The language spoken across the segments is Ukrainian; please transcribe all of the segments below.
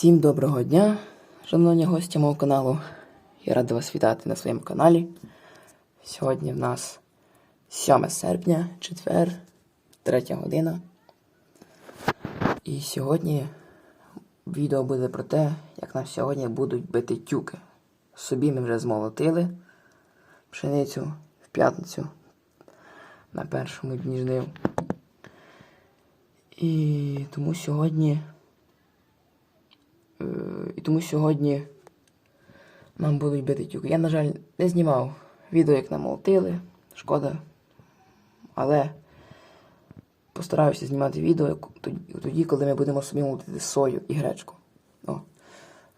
Всім доброго дня, шановні гості мого каналу. Я радий вас вітати на своєму каналі. Сьогодні в нас 7 серпня, четвер, 3 година. І сьогодні відео буде про те, як нам сьогодні будуть бити тюки. Собі ми вже змолотили пшеницю в п'ятницю на першому дні жнив. І тому сьогодні. І тому сьогодні нам будуть бити тюки. Я, на жаль, не знімав відео, як нам молотили. Шкода. Але постараюся знімати відео тоді, коли ми будемо собі молотити сою і гречку. О.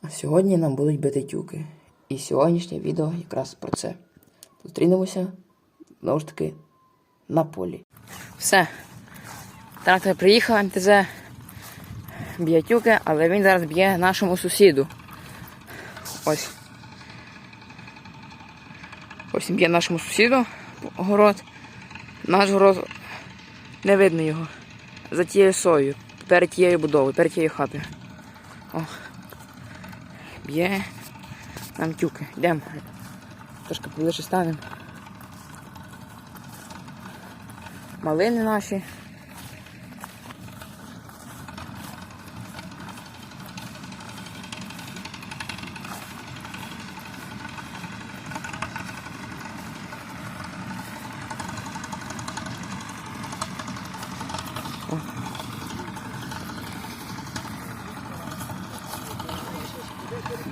А сьогодні нам будуть бити тюки. І сьогоднішнє відео якраз про це. Зустрінемося знову ж таки на полі. Все. Трактор приїхав, МТЗ б'є тюки, але він зараз б'є нашому сусіду. Ось. Ось він б'є нашому сусіду город. Наш город не видно його. За тією соєю, перед тією будовою, перед тією хатою. Б'є нам тюки. Йдемо. Трошки поближче станемо. Малини наші.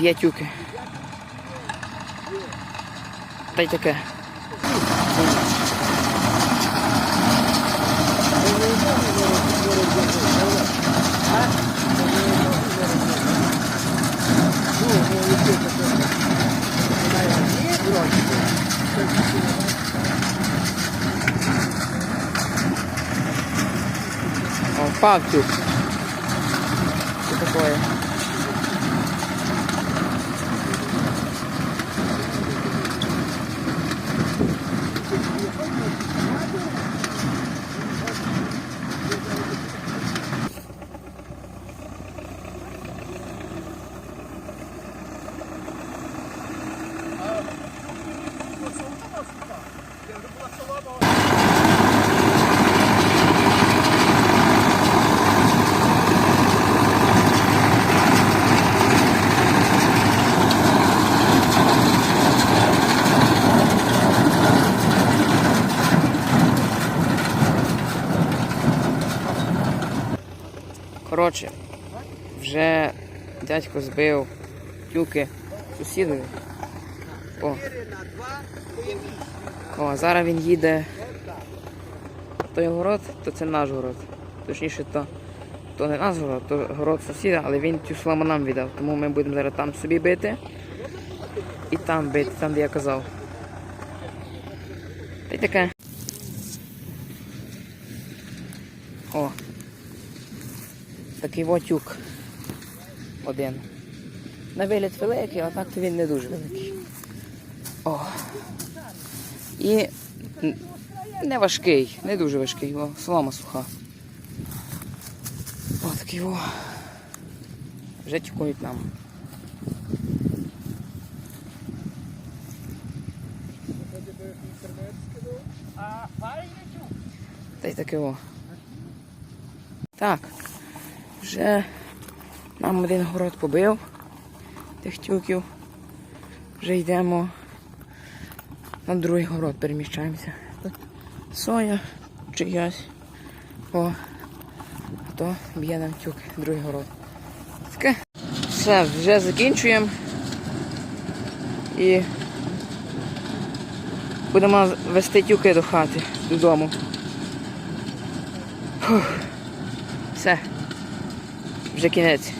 Б'є тюки. Та й таке. О, Коротше, вже дядько збив тюки сусідові. О. О, зараз він їде. Той город, то це наш город. Точніше, то, то не наш город, то город сусіда, але він цю сламу нам віддав. Тому ми будемо зараз там собі бити і там бити, там де я казав. Та й таке. О. Такий вотюк один. На вигляд великий, а так то він не дуже великий. О. І не важкий, не дуже важкий, о, солома суха. О, такий о. Вже тюкують нам. Та й таке о. Так. Вже нам один город побив тих тюків. Вже йдемо на другий город, переміщаємося. Соя чиясь. О, то б'є нам тюк, другий город. Таке. Все, вже закінчуємо. І будемо вести тюки до хати, додому. Фух. Все. Вже кінець.